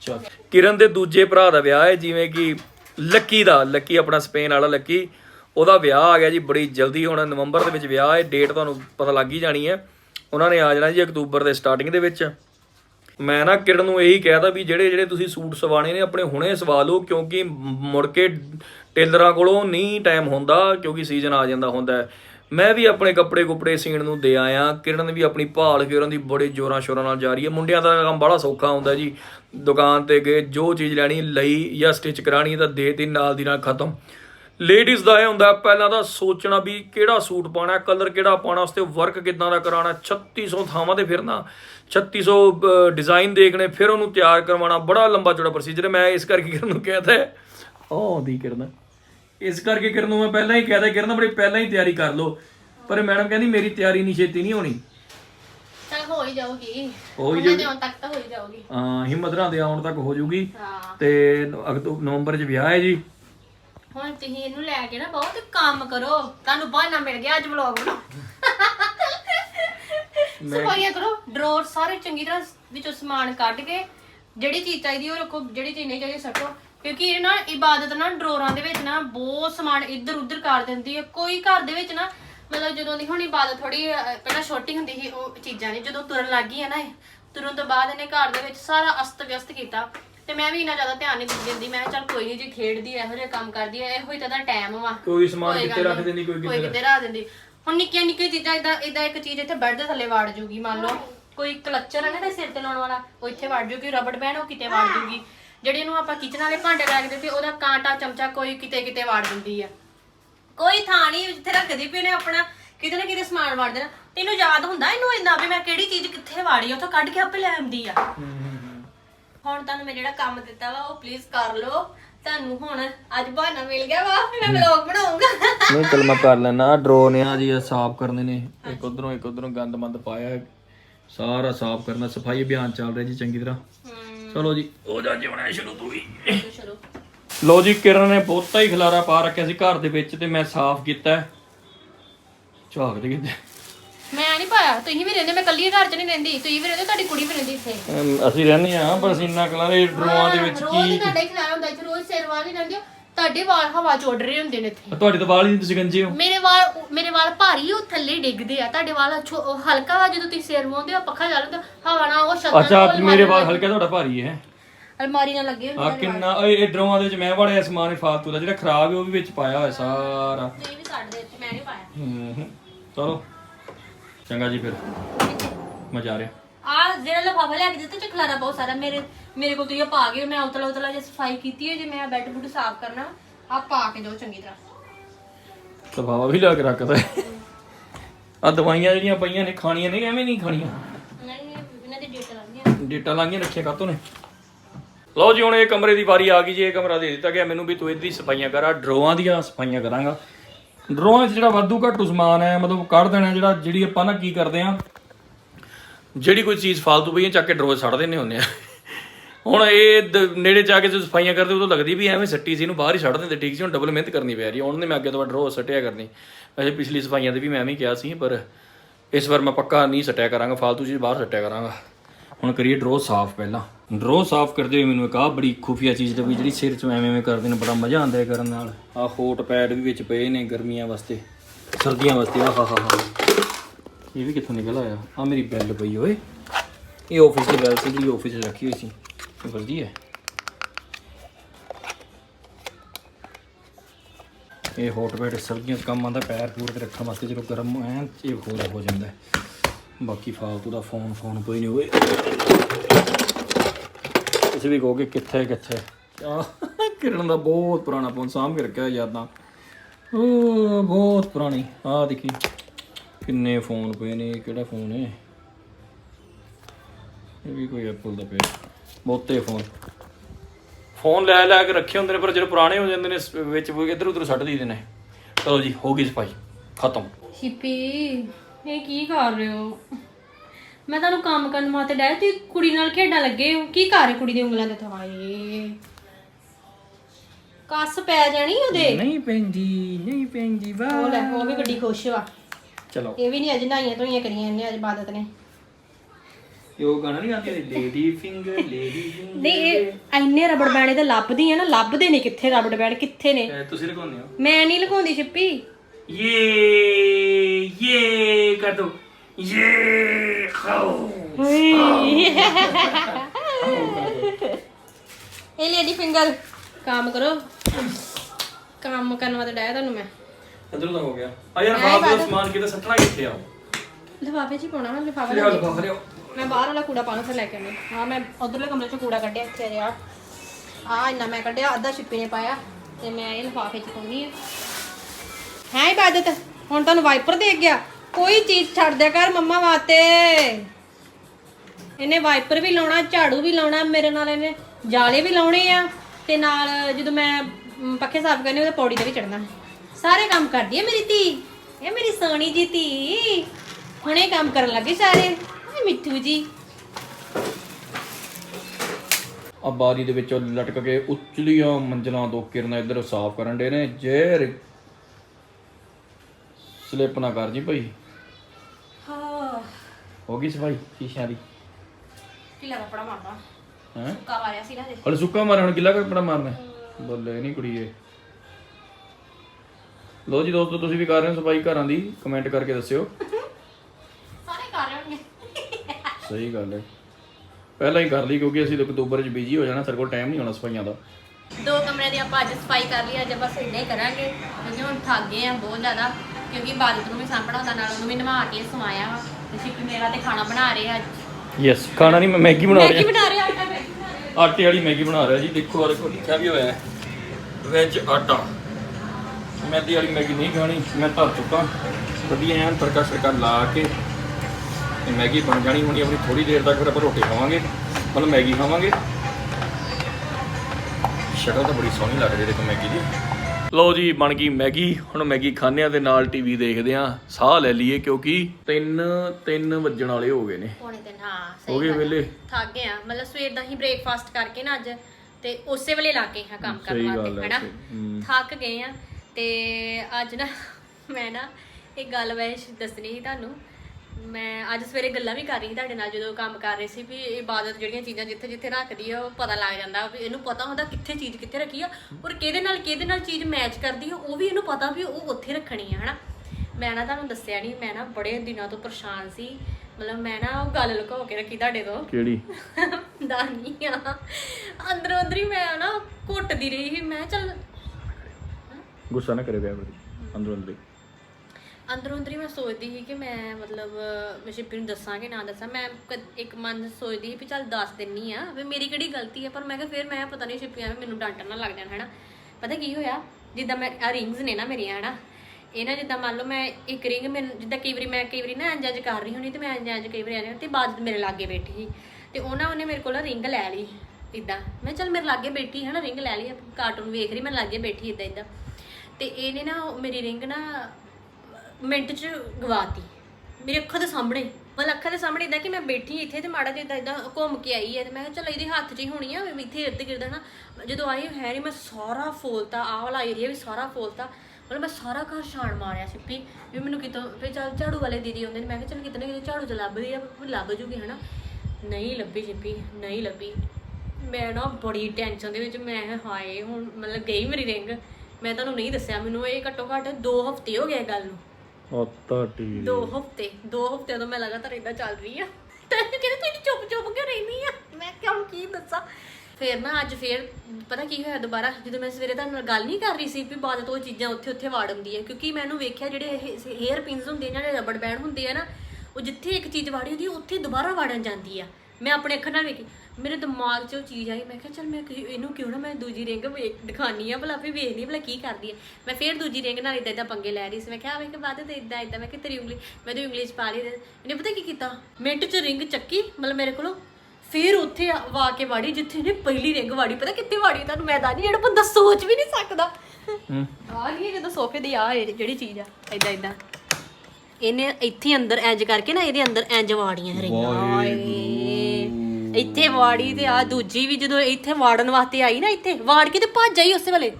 ਚਲ। ਕਿਰਨ ਦੇ ਦੂਜੇ ਭਰਾ ਦਾ ਵਿਆਹ ਹੈ ਜਿਵੇਂ ਕਿ ਲੱਕੀ ਦਾ ਲੱਕੀ ਆਪਣਾ ਸਪੇਨ ਵਾਲਾ ਲੱਕੀ ਉਹਦਾ ਵਿਆਹ ਆ ਗਿਆ ਜੀ ਬੜੀ ਜਲਦੀ ਹੁਣ ਨਵੰਬਰ ਦੇ ਵਿੱਚ ਵਿਆਹ ਹੈ ਡੇਟ ਤੁਹਾਨੂੰ ਪਤਾ ਲੱਗ ਹੀ ਜਾਣੀ ਹੈ। ਉਹਨਾਂ ਨੇ ਆ ਜਾਣਾ ਜੀ ਅਕਤੂਬਰ ਦੇ ਸਟਾਰਟਿੰਗ ਦੇ ਵਿੱਚ। ਮੈਂ ਨਾ ਕਿਰਨ ਨੂੰ ਇਹੀ ਕਹਿਤਾ ਵੀ ਜਿਹੜੇ ਜਿਹੜੇ ਤੁਸੀਂ ਸੂਟ ਸਵਾਣੇ ਨੇ ਆਪਣੇ ਹੁਣੇ ਸਵਾ ਲਓ ਕਿਉਂਕਿ ਮੁੜ ਕੇ ਟੇਲਰਾਂ ਕੋਲੋਂ ਨਹੀਂ ਟਾਈਮ ਹੁੰਦਾ ਕਿਉਂਕਿ ਸੀਜ਼ਨ ਆ ਜਾਂਦਾ ਹੁੰਦਾ ਹੈ। ਮੈਂ ਵੀ ਆਪਣੇ ਕੱਪੜੇ ਕੁਪੜੇ ਸੀਣ ਨੂੰ ਦੇ ਆਇਆ। ਕਿਰਨ ਵੀ ਆਪਣੀ ਭਾਲ ਕੇ ਉਹਨਾਂ ਦੀ ਬੜੇ ਜ਼ੋਰਾਂ ਸ਼ੋਰਾਂ ਨਾਲ ਜਾ ਰਹੀ ਹੈ। ਮੁੰਡਿਆਂ ਦਾ ਕੰਮ ਬੜਾ ਸੌਖਾ ਹੁੰਦਾ ਜੀ। ਦੁਕਾਨ ਤੇ ਗਏ, ਜੋ ਚੀਜ਼ ਲੈਣੀ ਲਈ ਜਾਂ ਸਟਿਚ ਕਰਾਣੀ ਤਾਂ ਦੇ ਤੀ, ਨਾਲ ਦੀ ਨਾਲ ਖਤਮ। ਲੇਡੀਜ਼ ਦਾ ਇਹ ਹੁੰਦਾ, ਪਹਿਲਾਂ ਤਾਂ ਸੋਚਣਾ ਵੀ ਕਿਹੜਾ ਸੂਟ ਪਾਣਾ ਕਲਰ ਕਿਹੜਾ ਪਾਣਾ ਉਸ ਤੇ ਵਰਕ ਕਿੱਦਾਂ ਦਾ ਕਰਾਣਾ 3600 ਥਾਵਾਂ ਤੇ ਫਿਰਨਾ 3600 ਡਿਜ਼ਾਈਨ ਦੇਖਣੇ, ਫਿਰ ਉਹਨੂੰ ਤਿਆਰ ਕਰਵਾਉਣਾ, ਬੜਾ ਲੰਬਾ ਚੌੜਾ ਪ੍ਰੋਸੀਜਰ ਮੈਂ ਇਸ ਕਰਕੇ ਕਿਰਨ ਨੂੰ ਕਹਿਤਾ ਹੈ ਉਹ ਦੀ ਕਿਰਨ। ਇਸ ਕਰਕੇ ਕਿਰਨ ਨੂੰ ਮੈਂ ਪਹਿਲਾਂ ਹੀ ਕਹਿਤਾ ਕਿਰਨ ਬੜੀ ਪਹਿਲਾਂ ਹੀ ਤਿਆਰੀ ਕਰ ਲਓ। ਪਰ ਮੈਡਮ ਕਹਿੰਦੀ ਮੇਰੀ ਤਿਆਰੀ ਨਹੀਂ ਛੇਤੀ ਨਹੀਂ ਹੋਣੀ। ਹੋ ਹੀ ਜਾਊਗੀ। ਹੋ ਹੀ ਉਹਨਾਂ ਦੇ ਆਉਣ ਤੱਕ ਤਾਂ ਹੋ ਹੀ ਜਾਊਗੀ। ਹਾਂ ਹਿੰਮਤਰਾਂ ਦੇ ਆਉਣ ਤੱਕ ਹੋ ਜਾਊਗੀ। ਹਾਂ। ਤੇ ਅਕਤੂਬਰ ਨਵੰਬਰ 'ਚ ਵਿਆਹ ਹੈ ਜੀ। ਹੁਣ ਤੁਸੀਂ ਇਹਨੂੰ ਲੈ ਕੇ ਨਾ ਬਹੁਤ ਕੰਮ ਕਰੋ। ਤੁਹਾਨੂੰ ਬਹਾਨਾ ਮਿਲ ਗਿਆ ਅੱਜ ਵਲੌਗ ਬਣਾਓ ਸਫਾਈਆਂ ਕਰੋ। ਡਰੋਰ ਸਾਰੇ ਚੰਗੀ ਤਰ੍ਹਾਂ ਵਿੱਚੋਂ ਸਮਾਨ ਕੱਢ ਕੇ ਜਿਹੜੀ ਚੀਜ਼ ਚਾਹੀਦੀ ਉਹ ਰੱਖੋ ਜਿਹੜੀ ਚੀਜ਼ ਨਹੀਂ ਚਾਹੀਦੀ ਸੱਟੋ। ਕਿਉਂਕਿ ਇਹ ਨਾ ਇਬਾਦਤ ਨਾ ਡਰੋਰਾਂ ਦੇ ਵਿੱਚ ਨਾ ਬਹੁਤ ਸਮਾਨ ਇੱਧਰ ਉੱਧਰ ਕਰ ਦਿੰਦੀ ਹੈ। ਕੋਈ ਘਰ ਦੇ ਵਿੱਚ ਨਾ ਮਤਲਬ ਜਦੋਂ ਦੀ ਹੁਣ ਇਬਾਦਤ ਥੋੜੀ ਪਹਿਲਾਂ ਛੋਟੀ ਹੁੰਦੀ ਸੀ ਉਹ ਚੀਜ਼ਾਂ ਨਹੀਂ ਜਦੋਂ ਤੁਰਨ ਲੱਗ ਗਈ ਹੈ ਨਾ ਇਹ ਤੁਰਨ ਤੋਂ ਬਾਅਦ ਇਹਨੇ ਘਰ ਦੇ ਵਿੱਚ ਸਾਰਾ ਅਸਤ ਵਿਅਸਤ ਕੀਤਾ। ਤੇ ਮੈਂ ਵੀ ਇੰਨਾ ਜ਼ਿਆਦਾ ਧਿਆਨ ਨਹੀਂ ਦਿੰਦੀ। ਮੈਂ ਕਿਹਾ ਚੱਲ ਕੋਈ ਨਹੀਂ ਜੀ ਖੇਡਦੀ ਐ ਇਹੋ ਜਿਹੇ ਕੰਮ ਕਰਦੀ ਐ ਇਹੋ ਹੀ ਤਾਂ ਦਾ ਟਾਈਮ ਵਾ। ਕੋਈ ਸਮਾਨ ਕਿੱਥੇ ਰੱਖ ਨੀ। ਦੇਣੀ ਕੋਈ ਕੋਈ ਕਿੱਥੇ ਕਿਤੇ ਰੱਖ ਦਿੰਦੀ। ਹੁਣ ਨਿੱਕੀਆਂ ਨਿੱਕੀਆਂ ਚੀਜ਼ਾਂ ਇਦਾਂ ਇਦਾਂ ਇੱਕ ਚੀਜ਼ ਇੱਥੇ ਬੈੱਡ ਦੇ ਥੱਲੇ ਵੜ ਜੂਗੀ ਮੰਨ ਲਓ। ਕੋਈ ਕਲਚਰ ਹੈ ਨਾ ਤੇ ਸਿਰ ਤੇ ਲਾਉਣ ਵਾਲਾ ਉਹ ਇੱਥੇ ਵੜ ਜੂਗੀ ਰਬੜ ਬੈਂਡ ਉਹ ਕਿਤੇ ਵੜ ਜੂਗੀ। ਜਿਹੜੀ ਨੂੰ ਆਪਾਂ ਕਿਚਨ ਵਾਲੇ ਭਾਂਡੇ ਰੱਖ ਦਿੱਤੇ ਉਹਦਾ ਕਾਂਟਾ ਚਮਚਾ ਕੋਈ ਕਿਤੇ ਕਿਤੇ ਵੜ ਦਿੰਦੀ ਆ। ਕੋਈ ਥਾਂ ਨਹੀਂ ਜਿੱਥੇ ਰੱਖਦੀ ਪਈ ਨੇ ਆਪਣਾ ਕਿਤੇ ਨਾ ਕਿਤੇ ਸਮਾਨ ਵੜ ਦੇਣਾ। ਤੈਨੂੰ ਯਾਦ ਹੁੰਦਾ ਇਹਨੂੰ ਇੰਦਾ ਵੀ ਮੈਂ ਕਿਹੜੀ ਚੀਜ਼ ਕਿੱਥੇ ਵਾੜੀ ਉੱਥੋਂ ਕੱਢ ਕੇ ਆਪੇ ਲੈ ਆਉਂਦੀ ਆ। ਹੁਣ ਤੁਹਾਨੂੰ ਮੈਂ ਜਿਹੜਾ ਕੰਮ ਦਿੱਤਾ ਵਾ ਉਹ ਪਲੀਜ਼ ਕਰ ਲਓ। ਤੁਹਾਨੂੰ ਹੁਣ ਅੱਜ ਬਹਾਨਾ ਮਿਲ ਗਿਆ ਵਾ ਮੈਂ ਵਲੌਗ ਬਣਾਉਂਗਾ ਨਹੀਂ ਚਲ ਮੈਂ ਕਰ ਲੈਣਾ ਡਰੋ ਨੇ ਆ ਜੀ ਸਾਫ਼ ਕਰਨੇ ਨੇ। ਇੱਕ ਉਧਰੋਂ ਇੱਕ ਉਧਰੋਂ ਗੰਦ ਮੰਦ ਪਾਇਆ। ਹੈ। ਸਾਰਾ ਸਾਫ਼ ਕਰਨਾ ਸਫ਼ਾਈ ਅਭਿਆਨ ਚੱਲ ਰਿਹਾ ਜੀ ਚੰਗੀ ਤਰ੍ਹਾਂ। ਚਲੋ ਜੀ। ਹੋ ਜਾ ਜਿਉਣਾ ਸ਼ੁਰੂ ਤੂੰ ਵੀ। ਚਲੋ ਲੋ ਜੀ ਕਿਰਨ ਨੇ ਬਹੁਤਾ ਹੀ ਖਲਾਰਾ ਪਾ ਰੱਖਿਆ ਸੀ ਘਰ ਦੇ ਵਿੱਚ ਤੇ ਮੈਂ ਸਾਫ਼ ਕੀਤਾ। ਹੈ। ਝਾਕਦੇ ਕਿਤੇ ਮੈਂ ਨਹੀਂ ਪਾਇਆ। ਤੁਸੀਂ ਵੀ ਰਹਿੰਦੇ ਮੈਂ ਕੱਲੀ ਘਰ ਚ ਨਹੀਂ ਰਹਿੰਦੀ। ਤੁਸੀਂ ਵੀ ਰਹਿੰਦੇ ਤੁਹਾਡੀ ਕੁੜੀ ਵੀ ਰਹਿੰਦੀ ਇੱਥੇ। ਅਮ, ਅਸੀਂ ਰਹਿੰਦੇ ਆ ਬਸ ਇੰਨਾ ਖਲਾਰੇ ਡਰੋਆਂ ਦੇ ਵਿੱਚ ਰੋਜ਼ ਹੀ ਕੀ ਤੁਹਾਡਾ ਹੀ ਖਿਲਾਰਾ ਹੁੰਦਾ। ਇੱਥੇ ਰੋਜ਼ ਸਿਰ ਵਾਲ ਹੀ ਰਹਿੰਦੇ। ਹੋ ਤੁਹਾਡੇ ਵਾਲ ਹਵਾ ਚ ਉੱਡ ਰਹੇ ਹੁੰਦੇ ਨੇ ਇੱਥੇ। ਤੁਹਾਡੇ ਤਾਂ ਵਾਲ ਹੀ ਤੁਸੀਂ ਗੰਜੇ ਹੋ। ਮੇਰੇ ਵਾਲ ਮੇਰੇ ਵਾਲ ਭਾਰੀ ਉਹ ਥੱਲੇ ਡਿੱਗਦੇ ਆ। ਤੁਹਾਡੇ ਵਾਲ ਛੋ- ਉਹ ਹਲਕਾ ਵਾ ਜਦੋਂ ਤੁਸੀਂ ਸਿਰ ਮੋਂਦੇ ਹੋ ਪੱਖਾ ਚੱਲਦਾ ਹਵਾ ਨਾਲ ਉਹ ਛੱਤਾਂ ਅੱਛਾ ਮੇਰੇ ਵਾਲ ਹਲਕਾ ਤੁਹਾਡਾ ਭਾਰੀ ਹੈ। ਅਲਮਾਰੀ ਨਾਲ ਲੱਗੇ ਹੁੰਦੇ ਆ ਕਿੰਨਾ ਇਹ ਇਹ ਡਰੋਆਂ ਦੇ ਵਿੱਚ ਮੈਂ ਵੜਿਆ ਸਮਾਨ ਇਹ ਫਾਲਤੂ ਦਾ ਜਿਹੜਾ ਖਰਾਬ ਹੈ ਉਹ ਵੀ ਵਿੱਚ ਪਾਇਆ ਹੋਇਆ ਸਾਰਾ। ਤੁਸੀਂ ਵੀ ਕੱਢ ਦੇ ਮੈਂ ਨਹੀਂ ਪਾਇਆ। ਹੂੰ ਹੂੰ। ਚਲੋ। ਚੰਗਾ ਜੀ ਫਿਰ। ਮਜ਼ਾ ਆ ਰਿਹਾ। ਆ ਜਿਹੜਾ ਲਫਾਫਾ ਲੈ ਕੇ ਦਿੱਤਾ ਚ ਖਲਾਰਾ ਬਹੁਤ ਸਾਰਾ ਮੇਰੇ ਮੇਰੇ ਕੋਲ ਤੁਸੀਂ ਪਾ ਗਏ ਮੈਂ ਉਤਲਾ ਉਤਲਾ ਜੇ ਸਫ਼ਾਈ ਕੀਤੀ ਹੈ ਜੇ ਮੈਂ ਬੈੱਡ ਬੁੱਡ ਸਾਫ਼ ਕਰਨਾ ਆ ਪਾ ਕੇ ਦਿਓ ਚੰਗੀ ਤਰ੍ਹਾਂ। ਸਭਾਵਾ ਵੀ ਲਿਆ ਕੇ ਰੱਖਦਾ ਆ ਦਵਾਈਆਂ ਜਿਹੜੀਆਂ ਪਈਆਂ ਨੇ ਖਾਣੀਆਂ ਨੇ ਐਵੇਂ ਨਹੀਂ ਖਾਣੀਆਂ? ਨਹੀਂ ਨਹੀਂ ਇਹਨਾਂ ਦੀ ਡੇਟ ਲੱਗ ਗਈ ਡੇਟਾ ਲਾਂਗੀਆਂ ਰੱਖਿਆ ਕਾਤੋਂ ਨੇ? ਲਓ ਜੀ ਹੁਣ ਇਹ ਕਮਰੇ ਦੀ ਵਾਰੀ ਆ ਗਈ ਜੀ ਇਹ ਕਮਰਾ ਦੇ ਦਿੱਤਾ ਗਿਆ ਮੈਨੂੰ ਵੀ ਤੂੰ ਇਹਦੀ ਸਫਾਈਆਂ ਕਰ ਡਰੋਆਂ ਦੀਆਂ ਸਫਾਈਆਂ ਕਰਾਂਗਾ। ਡਰੋਆਂ 'ਚ ਜਿਹੜਾ ਵਾਧੂ ਘਾਟੂ ਸਮਾਨ ਹੈ ਮਤਲਬ ਕੱਢ ਦੇਣਾ ਜਿਹੜਾ ਜਿਹੜੀ ਆਪਾਂ ਨਾ ਕੀ ਕਰਦੇ ਆ ਜਿਹੜੀ ਕੋਈ ਚੀਜ਼ ਫਾਲਤੂ ਪਈ ਹੈ ਚੱਕ ਕੇ ਡਰੋਜ਼ 'ਚ ਸੱਟ ਦਿੰਦੇ ਹੁੰਦੇ ਆ। ਹੁਣ ਇਹ ਦ- ਨੇੜੇ ਜਾ ਕੇ ਜਦੋਂ ਸਫਾਈਆਂ ਕਰਦੇ, ਉਦੋਂ ਲੱਗਦੀ ਵੀ ਐਵੇਂ ਸੱਟੀ ਸੀ, ਇਹਨੂੰ ਬਾਹਰ ਹੀ ਸੱਟ ਦਿੰਦੇ, ਠੀਕ ਸੀ, ਹੁਣ ਡਬਲ ਮਿਹਨਤ ਕਰਨੀ ਪੈ ਰਹੀ ਹੈ ਉਹਨਾਂ ਨੇ ਮੈਂ ਅੱਗੇ ਤੋਂ ਡਰੋਅ ਸੱਟਿਆ ਕਰਨੀ। ਵੈਸੇ ਪਿਛਲੀ ਸਫਾਈਆਂ ਤੇ ਵੀ ਮੈਂ ਐਵੇਂ ਹੀ ਕਿਹਾ ਸੀ, ਪਰ ਇਸ ਵਾਰ ਮੈਂ ਪੱਕਾ ਨਹੀਂ ਸੱਟਿਆ ਕਰਾਂਗਾ, ਫਾਲਤੂ ਚੀਜ਼ ਬਾਹਰ ਸੱਟਿਆ ਕਰਾਂਗਾ। ਹੁਣ ਕਰੀਏ ਡਰੋ ਸਾਫ਼ ਪਹਿਲਾਂ। ਡਰੋ ਸਾਫ਼ ਕਰਦੇ ਹੋਏ ਮੈਨੂੰ ਇੱਕ ਆਹ ਬੜੀ ਖੁਫੀਆ ਚੀਜ਼ ਲੱਭੀ ਜਿਹੜੀ ਸਿਰ 'ਚ ਐਵੇਂ ਐਵੇਂ ਕਰਦੇ ਨੇ, ਬੜਾ ਮਜ਼ਾ ਆਉਂਦਾ ਹੈ ਕਰਨ ਨਾਲ। ਆਹ ਹੋਟ ਪੈਡ ਵੀ ਵਿੱਚ ਪਏ ਨੇ ਗਰਮੀਆਂ ਵਾਸਤੇ, ਸਰਦੀਆਂ ਵਾਸਤੇ, ਆਹ ਹਾ ਹਾ ਹਾ। ਇਹ ਵੀ ਕਿੱਥੋਂ ਨਿਕਲ ਆਇਆ? ਆ ਮੇਰੀ ਬੈਲ ਪਈ ਓਏ। ਇਹ ਆਫਿਸ ਦੀ ਬੈਲ ਸੀ ਜਿਹੜੀ ਆਫਿਸ 'ਚ ਰੱਖੀ ਹੋਈ ਸੀ। ਇਹ ਵਰਦੀ ਹੈ। ਇਹ ਹੋਟ ਪੈਡ ਸਰਦੀਆਂ 'ਚ ਕੰਮ ਆਉਂਦਾ ਪੈਰ ਪੂਰ ਤੇ ਰੱਖਣ ਵਾਸਤੇ ਜਦੋਂ ਗਰਮ ਐ ਇਹ ਹੋਰ ਹੋ ਜਾਂਦਾ ਬਾਕੀ ਫਾਲਤੂ ਦਾ ਫੋਨ ਫੋਨ ਕੋਈ ਨਹੀਂ ਹੋਏ ਤੁਸੀਂ ਵੀ ਕਹੋਗੇ ਕਿੱਥੇ ਕਿੱਥੇ? ਆ ਕਿਰਨ ਦਾ ਬਹੁਤ ਪੁਰਾਣਾ ਫੋਨ ਸਾਂਭ ਕੇ ਰੱਖਿਆ ਯਾਦਾਂ। ਉਹ, ਬਹੁਤ ਪੁਰਾਣੀ। ਆ ਦੇਖੀ। ਕਿੰਨੇ ਫੋਨ ਪਏ ਨੇ ਕਿਹੜਾ ਫੋਨ ਹੈ? ਇਹ ਵੀ ਕੋਈ ਐਪਲ ਦਾ ਪਿਆ। ਬਹੁਤੇ ਫੋਨ। ਫੋਨ ਲੈ ਲੈ ਕੇ ਰੱਖੇ ਹੁੰਦੇ ਨੇ ਪਰ ਜਦੋਂ ਪੁਰਾਣੇ ਹੋ ਜਾਂਦੇ ਨੇ ਵਿੱਚ ਇੱਧਰ ਉੱਧਰ ਛੱਡ ਦਈਦੇ ਨੇ। ਚਲੋ ਜੀ ਹੋ ਗਈ ਸਫ਼ਾਈ। ਖਤਮ। ਸ਼ਿਪੀ ਇਹ ਕੀ ਕਰ ਰਹੇ ਹੋ? ਮੈਂ ਤੁਹਾਨੂੰ ਕੰਮ ਕਰਨ ਵਾਸਤੇ ਡਾਇਆ ਤੇ ਕੁੜੀ ਨਾਲ ਖੇਡਣ ਲੱਗੇ ਹੋ? ਕੀ ਕਰ ਰਹੇ ਕੁੜੀ ਦੀ ਉਂਗਲਾਂ ਦੇ ਥਵਾਏ ਕੱਸ ਪੈ ਜਾਣੀ ਉਹਦੇ? ਨਹੀਂ ਪੈਂਦੀ ਨਹੀਂ ਪੈਂਦੀ ਉਹ ਲੈ ਉਹ ਵੀ ਗੱਡੀ ਖੁਸ਼ ਵਾ। ਚਲੋ। ਇਹ ਵੀ ਨਹੀਂ ਅਜ ਨਹਾਈਆਂ ਧੋਈਆਂ ਕਰੀਆਂ ਇਹਨੇ ਅੱਜ ਇਬਾਦਤ ਨੇ। ਇਹ ਗਾਣਾ ਨਹੀਂ ਆਉਂਦੀ ਲੇਡੀ ਫਿੰਗਰ ਲੇਡੀ ਨਹੀਂ ਇਹ ਐਨੇ ਰਬੜ ਬੈਣੇ ਤੇ ਲੱਭਦੀ ਆ ਨਾ ਲੱਭਦੇ ਨਹੀਂ ਕਿੱਥੇ ਰਬੜ ਬੈਣ ਕਿੱਥੇ ਨੇ? ਤੁਸੀਂ ਲਗਾਉਂਦੇ ਹੋ? ਮੈਂ ਨਹੀਂ ਲਗਾਉਂਦੀ ਛਿੱਪੀ। ਯੇ ਯੇ ਕਰ ਦੋ। ਯੇ ਖਾਓ। ਇਹ ਲੇਡੀ ਫਿੰਗਰ ਕੰਮ ਕਰੋ। ਕੰਮ ਕਰਨ ਵਾਸਤੇ ਡਾਇਆ ਤੁਹਾਨੂੰ ਮੈਂ। ਅੰਦਰੋਂ ਤਾਂ ਹੋ ਗਿਆ। ਆ ਯਾਰ ਬਾਪ ਦਾ ਸਮਾਨ ਕਿਤੇ ਸੱਟਣਾ ਕਿੱਥੇ ਆ? ਲਿਫਾਫੇ 'ਚ ਹੀ ਪਾਉਣਾ ਮੈਂ ਲਿਫਾਫਾ ਲਿਆ ਲਗਾ ਲਿਆ। ਮੈਂ ਬਾਹਰ ਵਾਲਾ ਕੂੜਾ ਪਾਣਾ ਫਿਰ ਲੈ ਕੇ ਆਉਂਦੀ। ਹਾਂ ਮੈਂ ਉਧਰਲੇ ਕਮਰੇ 'ਚ ਕੂੜਾ ਕੱਢਿਆ ਇੱਥੇ ਆ ਆ ਇੰਨਾ ਮੈਂ ਕੱਢਿਆ ਅੱਧਾ ਛਿੱਪੀ ਨੇ ਪਾਇਆ ਤੇ ਮੈਂ ਇਹ ਲਿਫਾਫੇ 'ਚ ਪਾਉਣੀ ਆ। ਹੈ ਇਬਾਦਤ ਹੁਣ ਤੁਹਾਨੂੰ ਵਾਈਪਰ ਦੇ ਗਿਆ। ਕੋਈ ਚੀਜ਼ ਛੱਡ ਦਿਆ ਕਰ ਮੰਮਾ ਵਾਸਤੇ। ਇਹਨੇ ਵਾਈਪਰ ਵੀ ਲਾਉਣਾ ਝਾੜੂ ਵੀ ਲਾਉਣਾ ਮੇਰੇ ਨਾਲ ਇਹਨੇ ਜਾਲੇ ਵੀ ਲਾਉਣੇ ਆ। ਤੇ ਨਾਲ ਜਦੋਂ ਮੈਂ ਮ, ਪੱਖੇ ਸਾਫ਼ ਕਰਨੇ ਉਹਦੇ ਪੌੜੀ ਤੇ ਵੀ ਚੜਨਾ ਸਾਰੇ ਕੰਮ ਕਰਦੀ ਹੈ ਮੇਰੀ ਧੀ। ਇਹ ਮੇਰੀ ਸੋਹਣੀ ਜੀ ਧੀ। ਹੁਣੇ ਕੰਮ ਕਰਨ ਲੱਗੇ ਸਾਰੇ ਇਹ ਮਿੱਠੂ ਜੀ। ਆ ਬਾਰੀ ਦੇ ਵਿੱਚੋਂ ਲਟਕ ਕੇ ਉਚਲੀਆਂ ਮੰਜ਼ਲਾਂ ਤੋਂ ਕਿਰਨਾਂ ਇੱਧਰ ਸਾਫ਼ ਕਰਨ ਦੇ ਨੇ। ਜੇ ਸਲਿੱਪ ਨਾ ਕਰ ਜੀ ਭਾਈ। ਹਾਂ। ਹੋ ਗਈ ਸਫ਼ਾਈ ਸ਼ੀਸ਼ਿਆਂ ਦੀ। ਢਿੱਲਾ ਕੱਪੜਾ ਮਾਰਦਾ। ਹੈ? ਸੁੱਕਾ ਵਾਰਿਆ ਸੀ ਨਾ ਹਲ ਸੁੱਕਾ ਮਾਰ ਹੁਣ ਗਿੱਲਾ ਕੱਪੜਾ ਮਾਰਨਾ? ਬੱਲੇ ਨਹੀਂ ਕੁੜੀਏ। ਲੋ ਜੀ ਦੋਸਤੋ ਤੁਸੀਂ ਵੀ ਕਰ ਰਹੇ ਹੋ ਸਫ਼ਾਈ ਘਰਾਂ ਦੀ। ਕਮੈਂਟ ਕਰਕੇ ਦੱਸਿਓ। ਸਾਰੇ ਕਰ ਰਹੇ ਹੋਣਗੇ। ਸਹੀ ਗੱਲ ਹੈ। ਪਹਿਲਾਂ ਹੀ ਕਰ ਲਈ ਕਿਉਂਕਿ ਅਸੀਂ ਅਕਤੂਬਰ 'ਚ ਬਿਜ਼ੀ ਹੋ ਜਾਣਾ ਸਾਡੇ ਕੋਲ ਟਾਈਮ ਨਹੀਂ ਹੋਣਾ ਸਫਾਈਆਂ ਦਾ। ਦੋ ਕਮਰਿਆਂ ਦੀ ਆਪਾਂ ਅੱਜ ਸਫ਼ਾਈ ਕਰ ਲਈ ਅੱਜ ਬਸ ਇੰਨਾ ਕਰਾਂਗੇ ਕਿਉਂਕਿ ਹੁਣ ਥੱਕ ਗਏ ਆ ਬਹੁਤ ਜ਼ਿਆਦਾ ਕਿਉਂਕਿ ਬਾਦਤ ਨੂੰ ਵੀ ਸਾਂਭਣਾ ਹੁੰਦਾ ਨਾਲ ਉਹਨੂੰ ਵੀ ਨਵਾ ਕੇ ਸਵਾਇਆ ਵਾ ਤੇ ਸ਼ਿਪੀ ਮੇਰਾ ਤੇ ਖਾਣਾ ਬਣਾ ਰਹੇ ਆ ਅੱਜ। ਯੈਸ ਖਾਣਾ ਨਹੀਂ ਮੈਂ ਮੈਗੀ ਬਣਾ ਮੈਗੀ ਰਿਹਾ। ਬਣਾ ਰਹੇ ਆਟਾ ਮੈਗੀ ਬਣਾ ਰਹੇ। ਆਟੇ ਵਾਲੀ ਮੈਗੀ ਬਣਾ ਰਿਹਾ ਜੀ ਦੇਖੋ ਆ ਦੇਖੋ ਲਿਖਿਆ ਵੀ ਹੋਇਆ ਹੈ। ਵਿੱਚ ਆਟਾ। ਮੈਦੀ ਵਾਲੀ ਮੈਗੀ ਨਹੀਂ ਖਾਣੀ ਮੈਂ ਧਰ ਚੁੱਕਾ। ਵਧੀਆ ਐਨ ਤੜਕਾ ਛੜਕਾ ਲਾ ਕੇ ਤੇ ਮੈਗੀ ਬਣ ਜਾਣੀ ਹੋਣੀ ਆਪਣੀ ਥੋੜੀ ਦੇਰ ਤੱਕ ਫਿਰ ਆਪਾਂ ਰੋਟੀ ਖਾਵਾਂਗੇ। ਮਤਲਬ ਮੈਗੀ ਖਾਵਾਂਗੇ। ਸ਼ਕਲ ਤਾਂ ਬੜੀ ਸੋਹਣੀ ਲੱਗ ਰਹੀ ਦੇਖੋ ਮੈਗੀ ਦੀ। ਲਓ ਜੀ ਬਣ ਗਈ ਮੈਗੀ। ਹੁਣ ਮੈਗੀ ਖਾਣੇ ਆ ਤੇ ਨਾਲ ਟੀਵੀ ਦੇਖਦੇ ਆ ਸਾਹ ਲੈ ਲਈਏ ਕਿਉਂਕਿ 3 3 ਵੱਜਣ ਵਾਲੇ ਹੋ ਗਏ ਨੇ। ਪੌਣੇ ਤਿੰਨ ਹਾਂ ਹੋ ਗਏ ਗੱਲ। ਆ। ਥੱਕ ਗਏ ਆ ਮਤਲਬ ਸਵੇਰ ਦਾ ਹੀ ਬ੍ਰੇਕਫਾਸਟ ਕਰਕੇ ਨਾ ਅੱਜ ਤੇ ਉਸੇ ਵੇਲੇ ਲਾ ਕੇ ਹਾਂ ਕੰਮ ਕਰਨ ਵਾਸਤੇ ਹੈਨਾ? ਸਹੀ। ਹਮ। ਥੱਕ ਗਏ ਆ ਤੇ ਅੱਜ ਨਾ [laughs] ਮੈਂ ਨਾ ਇੱਕ ਗੱਲ ਵੈਸੇ ਦੱਸਣੀ ਸੀ ਤੁਹਾਨੂੰ। ਮੈਂ ਅੱਜ ਸਵੇਰੇ ਗੱਲਾਂ ਵੀ ਕਰ ਰਹੀ ਸੀ ਤੁਹਾਡੇ ਨਾਲ ਜਦੋਂ ਕੰਮ ਕਰ ਰਹੀ ਸੀ ਵੀ ਇਬਾਦਤ ਜਿਹੜੀਆਂ ਚੀਜ਼ਾਂ ਜਿੱਥੇ ਜਿੱਥੇ ਰੱਖਦੀ ਆ ਉਹ ਪਤਾ ਲੱਗ ਜਾਂਦਾ ਵੀ ਇਹਨੂੰ ਪਤਾ ਹੁੰਦਾ ਕਿੱਥੇ ਚੀਜ਼ ਕਿੱਥੇ ਰੱਖੀ ਆ ਔਰ ਕਿਹਦੇ ਨਾਲ ਕਿਹਦੇ ਨਾਲ ਚੀਜ਼ ਮੈਚ ਕਰਦੀ ਆ ਉਹ ਵੀ ਇਹਨੂੰ ਪਤਾ ਵੀ ਉਹ ਉੱਥੇ ਰੱਖਣੀ ਆ ਹਨਾ। ਮੈਂ ਨਾ ਤੁਹਾਨੂੰ ਦੱਸਿਆ ਨਹੀਂ ਮੈਂ ਨਾ ਬੜੇ ਦਿਨਾਂ ਤੋਂ ਪਰੇਸ਼ਾਨ ਸੀ। ਮਤਲਬ ਮੈਂ ਨਾ ਉਹ ਗੱਲ ਲੁਕੋ ਕੇ ਰੱਖੀ ਤੁਹਾਡੇ ਤੋਂ। ਕਿਹੜੀ? [laughs] ਦਾਨੀ ਆ। ਅੰਦਰੋਂ ਅੰਦਰ ਹੀ ਮੈਂ ਨਾ ਘੁੱਟਦੀ ਰਹੀ ਸੀ ਮੈਂ ਚੱਲ ਗੁੱਸਾ ਨਾ ਕਰੇ ਪਿਆ ਬੜੀ ਅੰਦਰੋਂ ਅੰਦਰ ਅੰਦਰੋਂ ਅੰਦਰ ਮੈਂ ਸੋਚਦੀ ਸੀ ਕਿ ਮੈਂ ਮਤਲਬ, ਮੈਂ ਸ਼ਿਪੀ ਨੂੰ ਦੱਸਾਂ ਕਿ ਨਾ ਦੱਸਾਂ। ਮੈਂ ਕਦ- ਇੱਕ ਮਨ ਸੋਚਦੀ ਸੀ ਵੀ ਚੱਲ ਦੱਸ ਦਿੰਨੀ ਆ, ਵੀ ਮੇਰੀ ਕਿਹੜੀ ਗਲਤੀ ਹੈ ਪਰ ਮੈਂ ਕਿਹਾ ਫਿਰ ਮੈਂ ਪਤਾ ਨਹੀਂ ਸ਼ਿਪੀ ਐਵੇਂ ਮੈਨੂੰ ਡਾਂਟਣ ਨਾ ਲੱਗ ਜਾਣ, ਹਨਾ? ਪਤਾ ਕੀ ਹੋਇਆ? ਜਿੱਦਾਂ ਮੈਂ ਆ ਰਿੰਗਸ ਨੇ ਨਾ ਮੇਰੀਆਂ, ਹਨਾ? ਇਹ ਨਾ ਜਿੱਦਾਂ ਮੰਨ ਲਓ ਮੈਂ ਇੱਕ ਰਿੰਗ ਮੈਨੂੰ ਜਿੱਦਾਂ ਕਈ ਵਾਰੀ ਮੈਂ, ਕਈ ਵਾਰੀ ਨਾ ਇੰਜ ਇੰਜ ਕਰ ਰਹੀ ਹੁੰਦੀ ਤੇ ਮੈਂ ਇੰਜ ਇੰਜ ਕਈ ਵਾਰੀ ਆ ਰਹੀ ਤੇ ਬਾਅਦ ਮੇਰੇ ਲਾਗੇ ਬੈਠੀ ਸੀ। ਤੇ ਉਹਨਾਂ ਉਹਨੇ ਮੇਰੇ ਕੋਲ ਰਿੰਗ ਲੈ ਲਈ, ਇਦਾਂ। ਮੈਂ ਕਿਹਾ ਚੱਲ ਮੇਰੇ ਲਾਗੇ ਬੈਠੀ ਹੈ ਨਾ ਰਿੰਗ ਲੈ ਲਈ ਕਾਰਟੂਨ ਵੇਖ ਰਹੀ, ਮੈਂ ਲਾਗੇ ਬੈਠੀ ਇਦਾਂ ਇਦਾਂ ਤੇ ਇਹਨੇ ਨਾ ਉਹ ਮੇਰੀ ਰਿੰਗ ਨਾ ਮਿੰਟ ਚ ਗਵਾਤੀ। ਮੇਰੇ ਅੱਖਾਂ ਦੇ ਸਾਹਮਣੇ, ਮਤਲਬ ਅੱਖਾਂ ਦੇ ਸਾਹਮਣੇ ਇਦਾਂ ਕਿ ਮੈਂ ਬੈਠੀ ਇੱਥੇ ਤੇ ਮਾੜਾ ਜਿਹਾ ਇਦਾਂ ਘੁੰਮ ਕੇ ਆਈ ਹੈ ਤੇ ਮੈਂ ਕਿਹਾ ਚਲ ਇਹਦੇ ਹੱਥ 'ਚ ਹੀ ਹੋਣੀ ਆ, ਵੀ ਇੱਥੇ ਇਰਦ ਗਿਰਦ ਨਾ ਜਦੋਂ ਆਈ ਹੈ ਨਹੀਂ ਮੈਂ ਸਾਰਾ ਫੋਲਤਾ, ਆਹ ਵਾਲਾ ਏਰੀਆ ਵੀ ਸਾਰਾ ਫੋਲਤਾ। ਮਤਲਬ ਮੈਂ ਸਾਰਾ ਘਰ ਛਾਣ ਮਾਰਿਆ ਸਿੱਪੀ, ਵੀ ਮੈਨੂੰ ਕਿਤੋਂ ਵੀ ਚੱਲ ਝਾੜੂ ਵਾਲੇ ਦੀਦੀ ਆਉਂਦੇ ਨੇ, ਮੈਂ ਕਿਹਾ ਚਲ ਕਿਤੇ ਨਾ ਕਿਤੇ ਝਾੜੂ ਚ ਲੱਭਦੀ ਆ ਲੱਭ ਜੂਗੀ ਹਨਾ। ਨਹੀਂ ਲੱਭੀ ਸਿੱਪੀ, ਨਹੀਂ ਲੱਭੀ। ਮੈਂ ਨਾ ਬੜੀ ਟੈਨਸ਼ਨ ਦੇ ਵਿੱਚ, ਮੈਂ ਹਾਏ, ਹੁਣ ਮਤਲਬ ਗਈ ਮੇਰੀ ਰਿੰਗ ਮੈਂ ਤੁਹਾਨੂੰ ਨਹੀਂ ਦੱਸਿਆ ਮੈਨੂੰ ਇਹ ਘੱਟੋ ਘੱਟ 2 ਹਫ਼ਤੇ ਹੋ ਗਏ ਇਹ ਗੱਲ ਨੂੰ। ਆਤਾ ਟੀ ਦੋ ਹਫ਼ਤੇ ਦੋ ਹਫ਼ਤੇ ਤੋਂ ਮੈਂ ਲਗਾਤਾਰ ਇਦਾਂ ਚੱਲ ਰਹੀ ਆ। ਤੇ ਕਹਿੰਦੇ ਤੂੰ ਚੁੱਪ ਚੁੱਪ ਕਿਉਂ ਰਹਿਨੀ ਆ? ਮੈਂ ਕਿਉਂ ਕੀ ਦੱਸਾਂ? ਫੇਰ ਨਾ ਅੱਜ ਫੇਰ ਪਤਾ ਕੀ ਹੋਇਆ ਦੁਬਾਰਾ ਜਦੋਂ ਮੈਂ ਸਵੇਰੇ ਤੁਹਾਡੇ ਨਾਲ ਗੱਲ ਨਹੀਂ ਕਰ ਰਹੀ ਸੀ ਵੀ ਬਾਅਦ ਤੋਂ ਉਹ ਚੀਜ਼ਾਂ ਉੱਥੇ ਉੱਥੇ ਵਾੜ ਹੁੰਦੀ ਹੈ ਕਿਉਂਕਿ ਮੈਨੂੰ ਵੇਖਿਆ ਜਿਹੜੇ ਹੇਅਰ ਪਿੰਸ ਹੁੰਦੇ ਆ ਜਿਹੜੇ ਰਬੜ ਬੈਂਡ ਹੁੰਦੇ ਆ ਨਾ ਉਹ ਜਿੱਥੇ ਇੱਕ ਚੀਜ਼ ਵਾੜੀ ਹੁੰਦੀ ਉੱਥੇ ਦੁਬਾਰਾ ਵਾੜਨ ਜਾਂਦੀ ਆ। ਮੈਂ ਆਪਣੇ ਅੱਖਾਂ ਨਾਲ ਵੇਖੀ ਮੇਰੇ ਦਿਮਾਗ 'ਚ ਉਹ ਚੀਜ਼ ਆਈ ਮੈਂ ਕਿਹਾ ਚੱਲ ਮੈਂ ਕਿ- ਇਹਨੂੰ ਕਿਉਂ ਨਾ ਮੈਂ ਦੂਜੀ ਰਿੰਗ ਦਿਖਾਨੀ ਆ ਭਲਾ ਵੀ ਵੇਖਦੀ ਆ ਭਲਾ ਕੀ ਕਰਦੀ ਆ। ਮੈਂ ਫੇਰ ਦੂਜੀ ਰਿੰਗ ਨਾਲ ਇਦਾਂ ਇਦਾਂ ਪੰਗੇ ਲੈ ਰਹੀ ਸੀ ਮੈਂ ਕਿਹਾ ਵੇਖ ਬਾਅਦ ਤੇ ਇਦਾਂ ਇਦਾਂ ਮੈਂ ਕਿ ਤੇਰੀ ਉਂਗਲੀ ਮੈਂ ਤੇ ਉਂਗਲੀ 'ਚ ਪਾ ਲਈ ਤੇ ਇਹਨੇ ਪਤਾ ਕੀ ਕੀਤਾ? ਮਿੰਟ 'ਚ ਰਿੰਗ ਚੱਕੀ ਮਤਲਬ ਮੇਰੇ ਕੋਲੋਂ। ਫੇਰ ਉੱਥੇ ਆ- ਵਾ ਕੇ ਵਾੜੀ ਜਿੱਥੇ ਇਹਨੇ ਪਹਿਲੀ ਰਿੰਗ ਵਾੜੀ ਪਤਾ ਕਿੱਥੇ ਵਾੜੀ ਤੁਹਾਨੂੰ ਮੈਂ ਦੱਸਦੀ ਜਿਹੜਾ ਬੰਦਾ ਸੋਚ ਵੀ ਨਹੀਂ ਸਕਦਾ। ਹੂੰ। ਆ ਗਈ ਜਦੋਂ ਸੋਫੇ ਦੀ ਆ ਇਹ ਜਿਹੜੀ ਚੀਜ਼ ਆ ਇਦਾਂ ਇਦਾਂ ਇਹਨੇ ਇੱਥੇ ਅੰਦਰ ਇੰਜ ਕਰਕੇ ਨਾ ਇਹਦੇ ਅੰਦਰ ਇੰਜ ਵਾੜੀਆਂ ਰਹੀਆਂ ਹਾਏ। ਇੱਥੇ ਵਾੜੀ ਤੇ ਆ ਦੂਜੀ ਵੀ ਜਦੋਂ ਇੱਥੇ ਵਾੜਨ ਵਾਸਤੇ ਆਈ ਨਾ ਇੱਥੇ ਵਾੜ ਕੇ ਤੇ ਭੱਜ ਆਈ ਉਸੇ ਵੇਲੇ।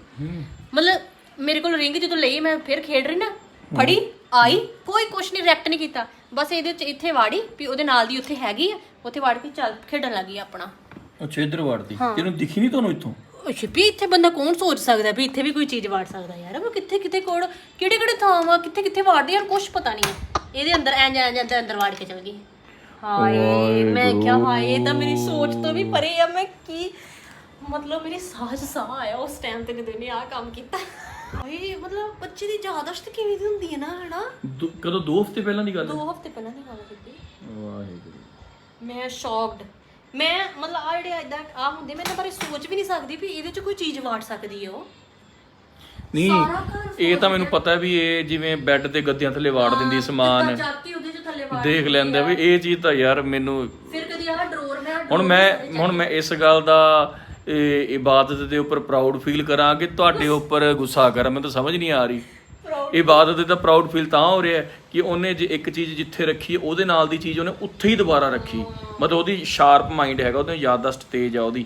ਮਤਲਬ ਮੇਰੇ ਕੋਲ ਰਿੰਗ ਜਦੋਂ ਲਈ ਮੈਂ ਫਿਰ ਖੇਡ ਰਹੀ ਨਾ ਫੜੀ ਆਈ ਕੋਈ ਕੁਛ ਨਹੀਂ ਰਿਐਕਟ ਨਹੀਂ ਕੀਤਾ। ਬਸ ਇਹਦੇ ਚ ਇੱਥੇ ਵਾੜੀ ਵੀ ਉਹਦੇ ਨਾਲ ਦੀ ਉੱਥੇ ਹੈਗੀ ਆ ਉੱਥੇ ਵਾੜ ਕੇ ਚੱਲ ਖੇਡਣ ਲੱਗੀ ਆਪਣਾ। ਅੱਛਾ ਇੱਧਰ ਵੜਦੀ। ਤੈਨੂੰ ਦਿਖੀ ਨਹੀਂ ਤੁਹਾਨੂੰ ਇੱਥੋਂ? ਅੱਛਾ ਵੀ ਇੱਥੇ ਬੰਦਾ ਕੌਣ ਸੋਚ ਸਕਦਾ ਵੀ ਇੱਥੇ ਵੀ ਕੋਈ ਚੀਜ਼ ਵਾੜ ਸਕਦਾ ਯਾਰ ਉਹ ਕਿੱਥੇ ਕਿੱਥੇ ਕੋੜ ਕਿਹੜੇ ਕਿਹੜੇ ਥਾਂ ਵਾ ਕਿੱਥੇ ਕਿੱਥੇ ਵਾੜਦੇ ਯਾਰ ਕੁਝ ਪਤਾ ਨਹੀਂ। ਇਹਦੇ ਅੰਦਰ ਐਂ ਜਾਂ ਅੰਦਰ ਅੰਦਰ ਵਾੜ ਕੇ ਚਲ ਗਈ। ਹਾਏ ਮੈਂ ਕਿਹਾ ਹਾਏ ਇਹ ਤਾਂ ਮੇਰੀ ਸੋਚ ਤੋਂ ਵੀ ਪਰੇ ਆ। ਮੈਂ ਕੀ ਮਤਲਬ ਮੇਰੀ ਸਾਹ 'ਚ ਸਾਹ ਆਇਆ ਉਸ ਟਾਈਮ ਤੇ ਜਦੋਂ ਇਹਨੇ ਆਹ ਕੰਮ ਕੀਤਾ। ਹਾਏ ਮਤਲਬ ਬੱਚੇ ਦੀ ਯਾਦਾਸ਼ਤ ਕਿਵੇਂ ਦੀ ਹੁੰਦੀ ਹੈ ਨਾ ਹਨਾ? ਦੋ- ਕਦੋਂ ਦੋ ਹਫ਼ਤੇ ਪਹਿਲਾਂ ਦੀ ਗੱਲ ਹੈ? ਦੋ ਹਫ਼ਤੇ ਪਹਿਲਾਂ ਦੀ ਗੱਲ ਕੀਤੀ ਵਾਹਿਗੁਰੂ। ਮੈਂ ਸ਼ੌਕਡ ਮੈਂ ਮਤਲਬ ਆ ਜਿਹੜੇ ਇਦਾਂ ਆ ਹੁੰਦੇ ਮੈਂ ਇਹਨਾਂ ਬਾਰੇ ਸੋਚ ਵੀ ਨਹੀਂ ਸਕਦੀ ਵੀ ਇਹਦੇ 'ਚ ਕੋਈ ਚੀਜ਼ ਵਾੜ ਸਕਦੀ ਹੈ ਉਹ। ਨਹੀਂ ਸਾਰਾ ਘਰ ਇਹ ਤਾਂ ਮੈਨੂੰ ਪਤਾ ਵੀ ਇਹ ਜਿਵੇਂ ਬੈੱਡ ਤੇ ਗੱਦਿਆਂ ਥੱਲੇ ਵਾੜ ਦਿੰਦੀ ਸਮਾਨ। ਉਹਦੇ ਦੇਖ ਲੈਂਦੇ ਵੀ ਇਹ ਚੀਜ਼ ਤਾਂ ਯਾਰ ਮੈਨੂੰ ਫਿਰ ਕਦੀ ਆਹ ਡਰੋਰ ਮੈਂ ਹੁਣ ਮੈਂ ਹੁਣ ਮੈਂ ਇਸ ਗੱਲ ਦਾ ਇਹ ਇਬਾਦਤ ਦੇ ਉੱਪਰ ਪ੍ਰਾਊਡ ਫੀਲ ਕਰਾਂ ਕਿ ਤੁਹਾਡੇ ਉੱਪਰ ਗੁੱਸਾ ਕਰਾਂ ਮੈਨੂੰ ਤਾਂ ਸਮਝ ਨਹੀਂ ਆ ਰਹੀ। ਇਬਾਦਤ ਦੇ ਤਾਂ ਪ੍ਰਾਊਡ ਫੀਲ ਤਾਂ ਹੋ ਰਿਹਾ ਕਿ ਉਹਨੇ ਜੇ ਇੱਕ ਚੀਜ਼ ਜਿੱਥੇ ਰੱਖੀ ਉਹਦੇ ਨਾਲ ਦੀ ਚੀਜ਼ ਉਹਨੇ ਉੱਥੇ ਹੀ ਦੁਬਾਰਾ ਰੱਖੀ। ਮਤਲਬ ਉਹਦੀ ਸ਼ਾਰਪ ਮਾਈਂਡ ਹੈਗਾ ਉਹਦੀ ਯਾਦਦਾਸ਼ਤ ਤੇਜ਼ ਆ ਉਹਦੀ।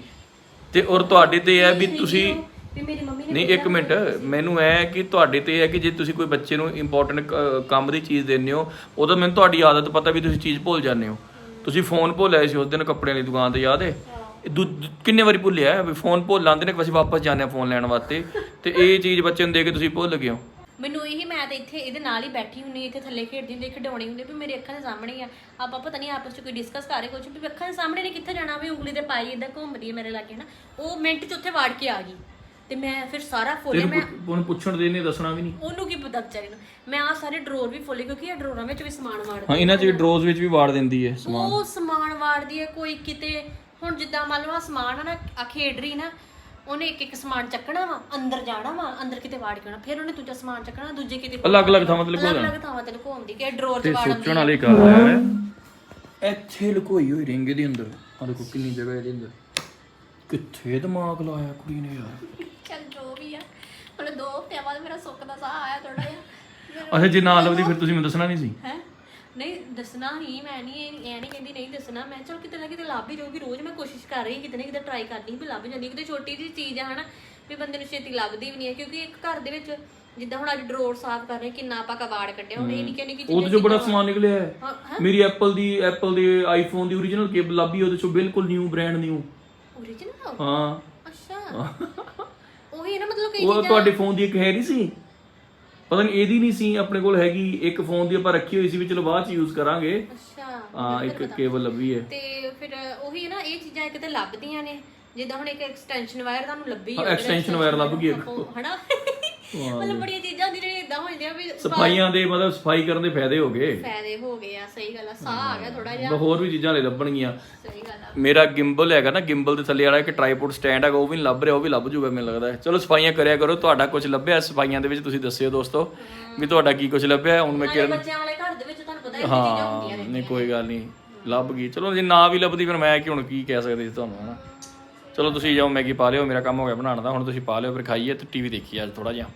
ਤੇ ਔਰ ਤੁਹਾਡੇ ਤੇ ਇਹ ਹੈ ਵੀ ਤੁਸੀਂ ਵੀ ਮੇਰੀ ਮੰਮੀ ਨੇ ਨਹੀਂ ਇੱਕ ਮਿੰਟ। ਮੈਨੂੰ ਐ ਕਿ ਤੁਹਾਡੇ ਤੇ ਹੈ ਕਿ ਜੇ ਤੁਸੀਂ ਕੋਈ ਬੱਚੇ ਨੂੰ ਇੰਪੋਰਟੈਂਟ ਕੰਮ ਦੀ ਚੀਜ਼ ਦਿੰਦੇ ਹੋ ਉਦੋਂ ਮੈਨੂੰ ਤੁਹਾਡੀ ਆਦਤ ਪਤਾ ਵੀ ਤੁਸੀਂ ਚੀਜ਼ ਭੁੱਲ ਜਾਂਦੇ ਹੋ। ਤੁਸੀਂ ਫੋਨ ਭੁੱਲ ਆਏ ਸੀ ਉਸ ਦਿਨ ਕੱਪੜਿਆਂ ਦੀ ਦੁਕਾਨ ਤੇ ਯਾਦ ਹੈ? ਇਹ ਕਿੰਨੇ ਵਾਰੀ ਭੁੱਲਿਆ ਵੀ ਫੋਨ ਭੁੱਲ ਲਾਂਦੇ ਨੇ ਕਿ ਅਸੀਂ ਵਾਪਸ ਜਾਂਦੇ ਆ ਫੋਨ ਲੈਣ ਵਾਸਤੇ। ਤੇ ਇਹ ਚੀਜ਼ ਬੱਚੇ ਨੂੰ ਦੇ ਕੇ ਤੁਸੀਂ ਭੁੱਲ ਗਏ ਹੋ? ਮੈਨੂੰ ਇਹੀ ਮੈਂ ਤੇ ਇੱਥੇ ਇਹਦੇ ਨਾਲ ਹੀ ਬੈਠੀ ਹੁੰਨੀ ਇੱਥੇ ਥੱਲੇ ਖੇਡਦੀ ਹੁੰਦੀ ਖਿਡੌਣੇ ਹੁੰਦੇ ਵੀ ਮੇਰੇ ਅੱਖਾਂ ਦੇ ਸਾਹਮਣੇ ਆ। ਆਪਾਂ ਪਤਾ ਨਹੀਂ ਆਪਸ ਚ ਕੋਈ ਡਿਸਕਸ ਕਰ ਰਹੇ ਕੁਝ ਵੀ ਅੱਖਾਂ ਦੇ ਸਾਹਮਣੇ ਨੇ ਕਿੱਥੇ ਜਾਣਾ ਵੀ ਉਂਗਲੀ ਤੇ ਪਾਈ ਇਦਾਂ ਘੁੰਮਦੀ ਹੈ ਮੇਰੇ ਲਾਗੇ ਨਾ ਉਹ ਮਿੰਟ ਚ ਉੱਥੇ ਵਾੜ ਕੇ ਆ ਗਈ। ਤੇ ਮੈਂ ਫਿਰ ਸਾਰਾ ਫੋਲੇ ਮੈਂ ਉਹਨੂੰ ਪੁੱਛਣ ਦੇ ਨੇ ਦੱਸਣਾ ਵੀ ਨਹੀਂ। ਉਹਨੂੰ ਕੀ ਪਤਾ ਵਿਚਾਰੀ ਨੂੰ। ਮੈਂ ਆ ਸਾਰੇ ਡਰੋਰ ਵੀ ਫੋਲੇ ਕਿਉਂਕਿ ਇਹ ਡਰੋਰਾਂ ਵਿੱਚ ਵੀ ਸਮਾਨ ਵਾੜਦਾ ਹਾਂ ਇਹਨਾਂ ਚ ਡਰੋਜ਼ ਵਿੱਚ ਵੀ ਵਾੜ ਦਿੰਦੀ ਹੈ ਉਹ ਸਮਾਨ ਵਾੜਦੀ ਹੈ ਕੋਈ ਕਿਤੇ ਹੁਣ ਜਿੱਦਾਂ ਮੰਨ ਲਓ ਆਹ ਸਮਾਨ ਆ ਨਾ ਆ ਖੇਡ ਰਹੀ ਨਾ ਉਹਨੇ ਇੱਕ ਇੱਕ ਸਮਾਨ ਚੱਕਣਾ ਵਾ ਅੰਦਰ ਜਾਣਾ ਵਾ ਅੰਦਰ ਕਿਤੇ ਵਾੜ ਕੇ ਆਉਣਾ ਫਿਰ ਉਹਨੇ ਦੂਜਾ ਸਮਾਨ ਚੱਕਣਾ ਦੂਜੇ ਕਿਤੇ ਅਲੱਗ-ਅਲੱਗ ਥਾਵਾਂ ਤੇ ਲੁਕੋ ਅਲੱਗ ਅਲੱਗ ਥਾਵਾਂ ਤੇ ਲੁਕਾਉਂਦੀ ਕਿ ਡਰੋਰ ਚ ਤੇ ਵਾੜਨ ਸੋਚਣ ਵਾਲੀ ਗੱਲ ਹੈ। ਇੱਥੇ ਲੁਕੋਈ ਹੋਈ ਰਿੰਗ ਦੇ ਅੰਦਰ। ਆ ਦੇਖੋ ਕਿੰਨੀ ਜਗ੍ਹਾ ਇਹਦੇ ਅੰਦਰ। ਕਿੱਥੇ ਦਿਮਾਗ ਲਾਇਆ ਕੁੜੀ ਨੇ ਯਾਰ। ਚੱਲ ਜੋ ਵੀ ਆ। ਮਤਲਬ ਦੋ ਹਫ਼ਤਿਆਂ ਬਾਅਦ ਮੇਰਾ ਸੁੱਕ ਦਾ ਸਾਹ ਆਇਆ ਥੋੜਾ ਜਿਹਾ। ਅੱਛਾ ਜੇ ਨਾ ਲੱਭਦੀ ਫਿਰ ਤੁਸੀਂ ਮੈਨੂੰ ਦੱਸਣਾ ਨਹੀਂ ਸੀ? ਹੈ? ਨਹੀਂ ਦੱਸਣਾ ਨਹੀਂ ਮੈਂ ਨਹੀਂ ਇਹ ਨਹੀਂ ਕਹਿੰਦੀ ਨਹੀਂ ਦੱਸਣਾ। ਮੈਂ ਚਲ ਕਿਤੇ ਨਾ ਕਿਤੇ ਲੱਭ ਹੀ ਜਾਊਗੀ ਰੋਜ਼। ਮੈਂ ਕੋਸ਼ਿਸ਼ ਕਰ ਰਹੀ ਕਿਤੇ ਨਾ ਕਿਤੇ ਟਰਾਈ ਕਰਨੀ ਵੀ ਲੱਭ ਜਾਂਦੀ। ਕਿਤੇ ਛੋਟੀ ਜਿਹੀ ਚੀਜ਼ ਆ ਹਨਾ ਵੀ ਬੰਦੇ ਨੂੰ ਛੇਤੀ ਲੱਭਦੀ ਵੀ ਨਹੀਂ ਹੈ। ਕਿਉਂਕਿ ਇੱਕ ਘਰ ਦੇ ਵਿੱਚ ਜਿੱਦਾਂ ਹੁਣ ਅੱਜ ਡਰੋਰ ਸਾਫ਼ ਕਰ ਰਹੇ ਕਿੰਨਾ ਆਪਾਂ ਕਬਾੜ ਕੱਢਿਆ। ਹੁਣ ਇਹ ਨਿੱਕੇ ਨਿੱਕੀ ਉਹਦੇ ਚੋਂ ਬੜਾ ਸਮਾਨ ਨਿਕਲਿਆ ਹੈ। ਹਾਂ ਮੇਰੀ ਐਪਲ ਦੀ ਐਪਲ ਦੇ ਆਈਫੋਨ ਦੀ origignal ਕੇਬਲ ਲੱਭੀ ਉਹਦੇ ਚੋਂ ਬਿਲਕੁਲ ਨਿਊ ਬ੍ਰਾਂਡ ਨਿਊ ਓਰੀਜਨਲ ਹਾਂ। ਅੱਛਾ। ਉਹੀ ਨਾ ਮਤਲਬ ਕਈ ਉਹ ਤੁਹਾਡੇ ਫੋਨ ਦੀ ਇੱਕ ਹੈ ਨਹੀਂ ਸੀ। ਪਤਾ ਨਹੀਂ ਇਹਦੀ ਨਹੀਂ ਸੀ ਆਪਣੇ ਕੋਲ ਹੈਗੀ। ਇੱਕ ਫੋਨ ਦੀ ਆਪਾਂ ਰੱਖੀ ਹੋਈ ਸੀ ਵੀ ਚਲੋ ਬਾਅਦ ਚ ਯੂਜ਼ ਕਰਾਂਗੇ। ਅੱਛਾ ਹਾਂ ਇੱਕ ਕੇਬਲ ਲੱਭੀ ਹੈ। ਤੇ ਫਿਰ ਉਹੀ ਹੈ ਨਾ ਇਹ ਚੀਜ਼ਾਂ ਕਿਤੇ ਲੱਭਦੀਆਂ ਨੇ। ਜਿੱਦਾਂ ਹੁਣ ਇੱਕ ਐਕਸਟੈਂਸ਼ਨ ਵਾਇਰ ਤੁਹਾਨੂੰ ਲੱਭੀ ਹਾਂ, ਹੋਵੇ extension wire ਲੱਭ ਗਈ ਇੱਕ। ਹਨਾ? ਮਤਲਬ ਬੜੀਆਂ ਚੀਜ਼ਾਂ ਹੁੰਦੀਆਂ ਜਿਹੜੀਆਂ ਇਦਾਂ ਹੋ ਜਾਂਦੀਆਂ ਵੀ ਸਫਾਈਆਂ ਦੇ ਮਤਲਬ ਸਫ਼ਾਈ ਕਰਨ ਦੇ ਫਾਇਦੇ ਹੋ ਗਏ। ਫਾਇਦੇ ਹੋ ਗਏ ਆ ਸਹੀ ਗੱਲ ਆ ਸਾਹ ਆ ਗਿਆ ਥੋੜਾ ਜਿਹਾ। ਹੋਰ ਵੀ ਚੀਜ਼ਾਂ ਲੈ ਲੱਭਣਗੀਆਂ ਸਹੀ ਗੱਲ ਆ। ਮੇਰਾ ਗਿੰਬਲ ਹੈਗਾ ਨਾ ਗਿੰਬਲ ਦੇ ਥੱਲੇ ਵਾਲਾ ਇੱਕ ਟ੍ਰਾਈਪੋਡ ਸਟੈਂਡ ਹੈਗਾ ਉਹ ਵੀ ਲੱਭ ਰਿਹਾ ਉਹ ਵੀ ਲੱਭ ਜੂਗਾ ਮੈਨੂੰ ਲੱਗਦਾ। ਹੈ ਚਲੋ ਸਫਾਈਆਂ ਕਰਿਆ ਕਰੋ ਤੁਹਾਡਾ ਕੁਝ ਲੱਭਿਆ ਸਫਾਈਆਂ ਦੇ ਵਿੱਚ ਤੁਸੀਂ ਦੱਸਿਓ ਦੋਸਤੋ ਵੀ ਤੁਹਾਡਾ ਕੀ ਕੁਝ ਲੱਭਿਆ ਹੁਣ ਮੈਂ ਕਿਰਨ ਬੱਚਿਆਂ ਵਾਲੇ ਘਰ ਦੇ ਵਿੱਚ ਤੁਹਾਨੂੰ ਪਤਾ ਇਹ ਚੀਜ਼ਾਂ ਹੁੰਦੀਆਂ ਹਾਂ ਨੇ ਨਹੀਂ ਕੋਈ ਗੱਲ ਨਹੀਂ ਲੱਭ ਗਈ। ਚਲੋ ਜੇ ਨਾ ਵੀ ਲੱਭਦੀ ਫਿਰ ਮੈਂ ਕਿ ਹੁਣ ਕੀ ਕਹਿ ਸਕਦੇ ਸੀ ਤੁਹਾਨੂੰ ਹਨਾ? ਚਲੋ ਤੁਸੀਂ ਜਾਓ ਮੈਗੀ ਪਾ ਲਿਓ ਮੇਰਾ ਕੰਮ ਹੋ ਗਿਆ ਬਣਾਉਣ ਦਾ ਹੁਣ ਤੁਸੀਂ ਪਾ ਲਿਓ ਫਿਰ ਖਾਈਏ ਤੇ ਟੀਵੀ ਦੇਖੀਏ ਅੱਜ ਥੋੜਾ ਜਿਹਾ।